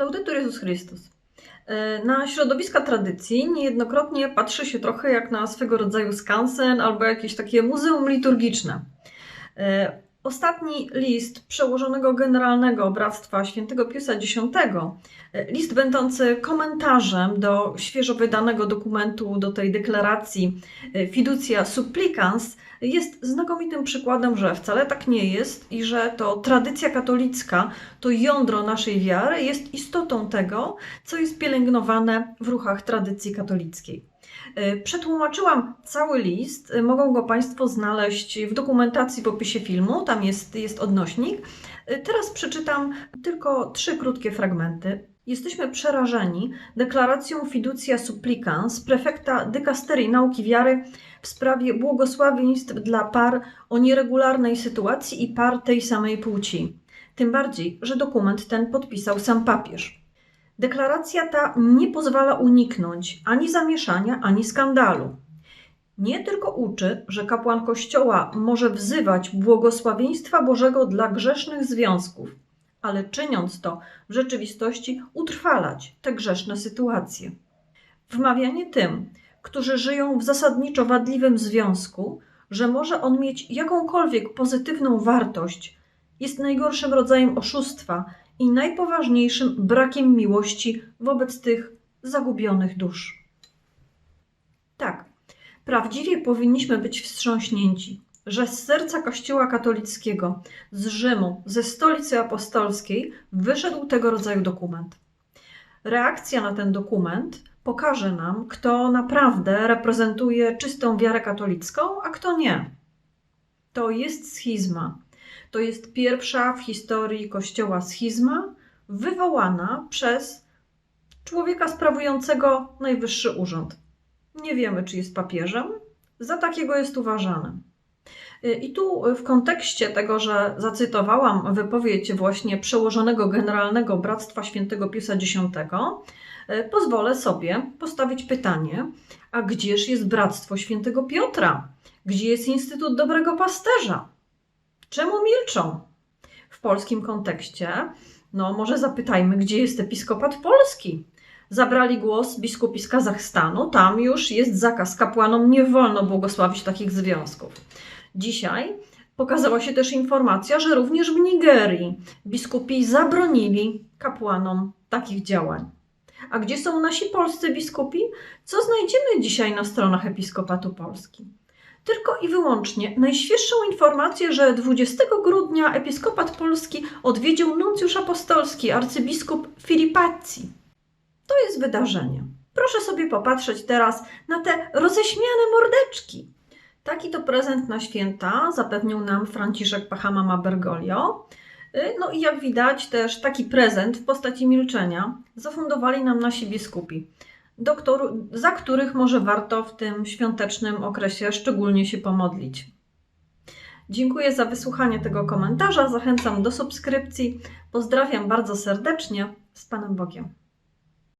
Laudetur Jezus Chrystus. E, Na środowiska tradycji niejednokrotnie patrzy się trochę jak na swego rodzaju skansen albo jakieś takie muzeum liturgiczne. Ostatni list przełożonego generalnego Bractwa Świętego Piusa X, list będący komentarzem do świeżo wydanego dokumentu, do tej deklaracji e, Fiducia Supplicans, jest znakomitym przykładem, że wcale tak nie jest i że to tradycja katolicka, to jądro naszej wiary jest istotą tego, co jest pielęgnowane w ruchach tradycji katolickiej. E, Przetłumaczyłam cały list, e, mogą go Państwo znaleźć w dokumentacji w opisie filmu, tam jest, jest odnośnik. E, Teraz przeczytam tylko trzy krótkie fragmenty. Jesteśmy przerażeni deklaracją Fiducia Supplicans prefekta dykasterii nauki wiary w sprawie błogosławieństw dla par o nieregularnej sytuacji i par tej samej płci. Tym bardziej, że dokument ten podpisał sam papież. Deklaracja ta nie pozwala uniknąć ani zamieszania, ani skandalu. Nie tylko uczy, że kapłan Kościoła może wzywać błogosławieństwa Bożego dla grzesznych związków, ale czyniąc to w rzeczywistości utrwalać te grzeszne sytuacje. Wmawianie tym, którzy żyją w zasadniczo wadliwym związku, że może on mieć jakąkolwiek pozytywną wartość, jest najgorszym rodzajem oszustwa i najpoważniejszym brakiem miłości wobec tych zagubionych dusz. Tak, prawdziwie powinniśmy być wstrząśnięci, że z serca Kościoła katolickiego, z Rzymu, ze stolicy apostolskiej wyszedł tego rodzaju dokument. Reakcja na ten dokument pokaże nam, kto naprawdę reprezentuje czystą wiarę katolicką, a kto nie. To jest schizma. To jest pierwsza w historii Kościoła schizma wywołana przez człowieka sprawującego najwyższy urząd. Nie wiemy, czy jest papieżem, za takiego jest uważany. I tu w kontekście tego, że zacytowałam wypowiedź właśnie przełożonego generalnego Bractwa Świętego Piusa X, pozwolę sobie postawić pytanie, a gdzież jest Bractwo Świętego Piotra? Gdzie jest Instytut Dobrego Pasterza? Czemu milczą? W polskim kontekście, no może zapytajmy, gdzie jest episkopat polski? Zabrali głos biskupi z Kazachstanu, tam już jest zakaz kapłanom, nie wolno błogosławić takich związków. Dzisiaj pokazała się też informacja, że również w Nigerii biskupi zabronili kapłanom takich działań. A gdzie są nasi polscy biskupi? Co znajdziemy dzisiaj na stronach Episkopatu Polski? Tylko i wyłącznie najświeższą informację, że 20 grudnia Episkopat Polski odwiedził nuncjusz apostolski arcybiskup Filipazzi. To jest wydarzenie. Proszę sobie popatrzeć teraz na te roześmiane mordeczki. Taki to prezent na święta zapewnił nam Franciszek Pachamama Bergoglio. Y, No i jak widać też taki prezent w postaci milczenia zafundowali nam nasi biskupi, do któr- za których może warto w tym świątecznym okresie szczególnie się pomodlić. Dziękuję za wysłuchanie tego komentarza, zachęcam do subskrypcji. Pozdrawiam bardzo serdecznie, z Panem Bogiem.